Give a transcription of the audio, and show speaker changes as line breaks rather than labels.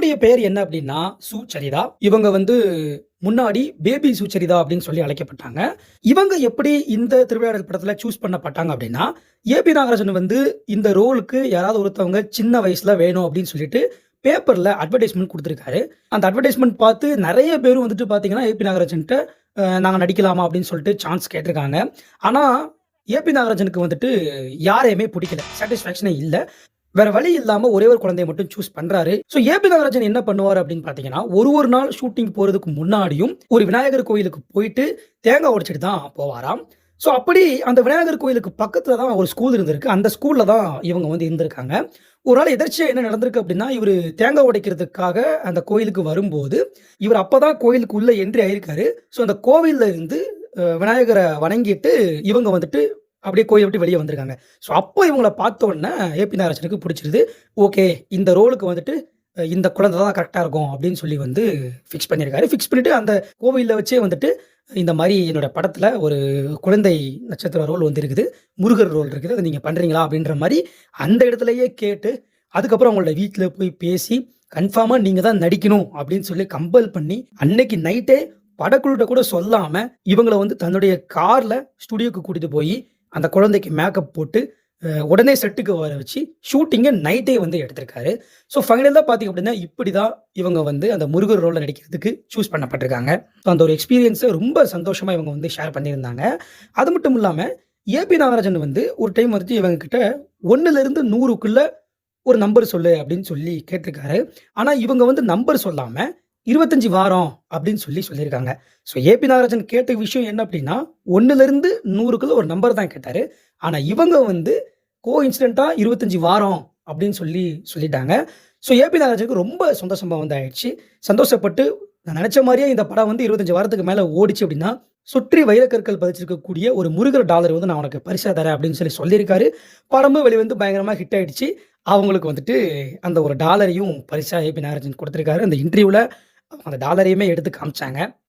இவங்களுடைய பெயர் என்ன அப்படின்னா சுச்சரிதா. இவங்க வந்து முன்னாடி பேபி சுச்சரிதா அப்படின்னு சொல்லி அழைக்கப்பட்டாங்க. இவங்க எப்படி இந்த திருவிளையாடல் படத்துல சூஸ் பண்ணப்பட்டாங்க அப்படின்னா ஏபி நாகராஜன் வந்து இந்த ரோலுக்கு யாராவது ஒருத்தவங்க சின்ன வயசுல வேணும் அப்படின்னு சொல்லிட்டு பேப்பர்ல அட்வர்டைஸ்மெண்ட் கொடுத்துருக்காரு. அந்த அட்வர்டைஸ்மெண்ட் பார்த்து நிறைய பேரும் வந்துட்டு பார்த்தீங்கன்னா ஏபி நாகராஜன்கிட்ட நாங்கள் நாங்க நடிக்கலாமா அப்படின்னு சொல்லிட்டு சான்ஸ் கேட்டிருக்காங்க. ஆனா ஏபி நாகராஜனுக்கு வந்துட்டு யாரையுமே பிடிக்கல. சாட்டிஸ்ஃபேக்ஷனே இல்லை. வேற வழி இல்லாம ஒரே ஒரு குழந்தைய மட்டும் சூஸ் பண்றாரு. ஸோ ஏபி நாகராஜன் என்ன பண்ணுவார் அப்படின்னு பாத்தீங்கன்னா ஒரு ஒரு நாள் ஷூட்டிங் போறதுக்கு முன்னாடியும் ஒரு விநாயகர் கோயிலுக்கு போயிட்டு தேங்காய் உடைச்சிட்டு தான் போவாராம். ஸோ அப்படி அந்த விநாயகர் கோயிலுக்கு பக்கத்துல தான் ஒரு ஸ்கூல் இருந்திருக்கு. அந்த ஸ்கூல்ல தான் இவங்க வந்து இருந்திருக்காங்க. ஒரு நாள் எதிர்ச்சியாக என்ன நடந்திருக்கு அப்படின்னா இவர் தேங்காய் உடைக்கிறதுக்காக அந்த கோயிலுக்கு வரும்போது இவர் அப்பதான் கோயிலுக்கு உள்ள என்ட்ரி ஆயிருக்காரு. ஸோ அந்த கோவில்ல இருந்து விநாயகரை வணங்கிட்டு இவங்க வந்துட்டு அப்படியே கோயிலை விட்டு வெளியே வந்திருக்காங்க. ஸோ அப்போ இவங்களை பார்த்த உடனே ஏபி நாராஜனுக்கு பிடிச்சிருது. ஓகே இந்த ரோலுக்கு வந்துட்டு இந்த குழந்தை தான் கரெக்டாக இருக்கும் அப்படின்னு சொல்லி வந்து ஃபிக்ஸ் பண்ணியிருக்காரு. ஃபிக்ஸ் பண்ணிவிட்டு அந்த கோவிலில் வச்சே வந்துட்டு இந்த மாதிரி என்னோட படத்தில் ஒரு குழந்தை நட்சத்திர ரோல் வந்து இருக்குது முருகர் ரோல் இருக்குது. அதை நீங்கள் பண்ணுறீங்களா அப்படின்ற மாதிரி அந்த இடத்துலையே கேட்டு அதுக்கப்புறம் அவங்களோட வீட்டில் போய் பேசி கன்ஃபார்மாக நீங்கள் தான் நடிக்கணும் அப்படின்னு சொல்லி கம்பல் பண்ணி அன்னைக்கு நைட்டே படக்குழுட்ட கூட சொல்லாமல் இவங்களை வந்து தன்னுடைய காரில் ஸ்டுடியோக்கு கூட்டிகிட்டு போய் அந்த குழந்தைக்கு மேக்கப் போட்டு உடனே செட்டுக்கு வர வச்சு ஷூட்டிங்கை நைட்டே வந்து எடுத்திருக்காரு. ஸோ ஃபைனலாக பார்த்தீங்க அப்படின்னா இப்படி தான் இவங்க வந்து அந்த முருகர் ரோலில் நடிக்கிறதுக்கு சூஸ் பண்ணப்பட்டிருக்காங்க. ஸோ அந்த ஒரு எக்ஸ்பீரியன்ஸை ரொம்ப சந்தோஷமாக இவங்க வந்து ஷேர் பண்ணியிருந்தாங்க. அது மட்டும் இல்லாமல் ஏபி நாகராஜன் வந்து ஒரு டைம் வந்துட்டு இவங்க கிட்ட ஒன்றுலேருந்து நூறுக்குள்ள ஒரு நம்பர் சொல்லு அப்படின்னு சொல்லி கேட்டிருக்காரு. ஆனால் இவங்க வந்து நம்பர் சொல்லாமல் இருபத்தஞ்சி வாரம் அப்படின்னு சொல்லி சொல்லியிருக்காங்க. ஸோ ஏபி நாகராஜன் கேட்ட விஷயம் என்ன அப்படின்னா ஒன்றுலேருந்து நூறுக்குள்ள ஒரு நம்பர் தான் கேட்டார். ஆனால் இவங்க வந்து கோ இன்சிடெண்ட்டாக இருபத்தஞ்சி வாரம் அப்படின்னு சொல்லி சொல்லிட்டாங்க. ஸோ ஏபி நாகராஜனுக்கு ரொம்ப சந்தோஷமாக வந்து ஆயிடுச்சு. சந்தோஷப்பட்டு நான் நினச்ச மாதிரியே இந்த படம் வந்து இருபத்தஞ்சி வாரத்துக்கு மேலே ஓடிச்சு அப்படின்னா சுற்றி வைரக்கற்கள் பதிச்சிருக்கக்கூடிய ஒரு முருகர் டாலர் வந்து நான் உனக்கு பரிசா தரேன் அப்படின்னு சொல்லி சொல்லியிருக்காரு. படமும் வெளிவந்து பயங்கரமாக ஹிட் ஆயிடுச்சு. அவங்களுக்கு வந்துட்டு அந்த ஒரு டாலரையும் பரிசா ஏபி நாகராஜன் கொடுத்துருக்காரு. அந்த இன்டர்வியூவில் அந்த டாலரையுமே எடுத்து காமிச்சாங்க.